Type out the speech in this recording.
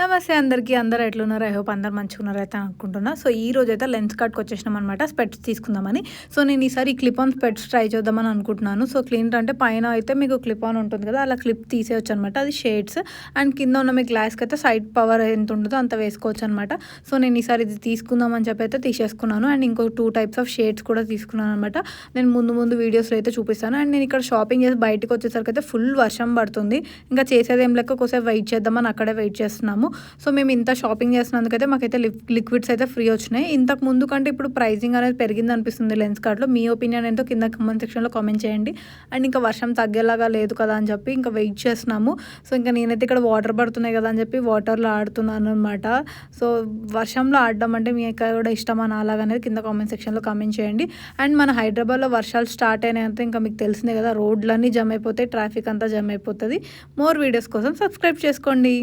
నమస్తే అందరికీ. అందరూ ఎట్లున్నారు ఐ హోప్ అందరు మంచిగా అయితే అనుకుంటున్నా. సో ఈ రోజు అయితే లెన్స్ కార్ట్కి వచ్చేసినాం అనమాట స్పెట్స్ తీసుకుందామని. సో నేను ఈసారి క్లిప్ ఆన్ స్పెట్స్ ట్రై చేద్దామని అనుకుంటున్నాను. సో క్లీన్ అంటే పైన అయితే మీకు క్లిప్ ఆన్ ఉంటుంది కదా అలా క్లిప్ తీసేయచ్చు అనమాట అది షేడ్స్ అండ్ కింద ఉన్న మీ గ్లాస్కి అయితే సైడ్ పవర్ ఎంత ఉంటుందో అంత వేసుకోవచ్చు అనమాట సో నేను ఈసారి ఇది తీసుకుందామని చెప్పి అయితే తీసేసుకున్నాను. అండ్ ఇంకో టూ టైప్స్ ఆఫ్ షేడ్స్ కూడా తీసుకున్నాను అనమాట నేను ముందు ముందు వీడియోస్లో అయితే చూపిస్తాను. అండ్ నేను ఇక్కడ షాపింగ్ చేసి బయటకు వచ్చేసరికి అయితే ఫుల్ వర్షం పడుతుంది. ఇంకా చేసేది ఏం లెక్క ఒకసారి వెయిట్ చేద్దామని అక్కడే వెయిట్ చేస్తున్నాము. సో మేము ఇంత షాపింగ్ చేసినందుకైతే మాకైతే లిక్విడ్స్ అయితే ఫ్రీ వచ్చినాయి. ఇంతకు ముందు కంటే ఇప్పుడు ప్రైజింగ్ అనేది పెరిగింది అనిపిస్తుంది లెన్స్ కార్డ్లో. మీ ఒపీనియన్ ఏంటో కింద కమెంట్ సెక్షన్లో కామెంట్ చేయండి. అండ్ ఇంకా వర్షం తగ్గేలాగా లేదు కదా అని చెప్పి ఇంకా వెయిట్ చేస్తున్నాము. సో ఇంకా నేనైతే ఇక్కడ వాటర్ పడుతున్నాయి కదా అని చెప్పి వాటర్లో ఆడుతున్నాను అనమాట సో వర్షంలో ఆడడం అంటే మీ కూడా ఇష్టమా అలాగనేది కింద కామెంట్ సెక్షన్లో కామెంట్ చేయండి. అండ్ మన హైదరాబాద్లో వర్షాలు స్టార్ట్ అయినంత ఇంకా మీకు తెలిసిందే కదా రోడ్లన్నీ జమ్ అయిపోతాయి ట్రాఫిక్ అంతా జమ్ అయిపోతుంది. మోర్ వీడియోస్ కోసం సబ్స్క్రైబ్ చేసుకోండి.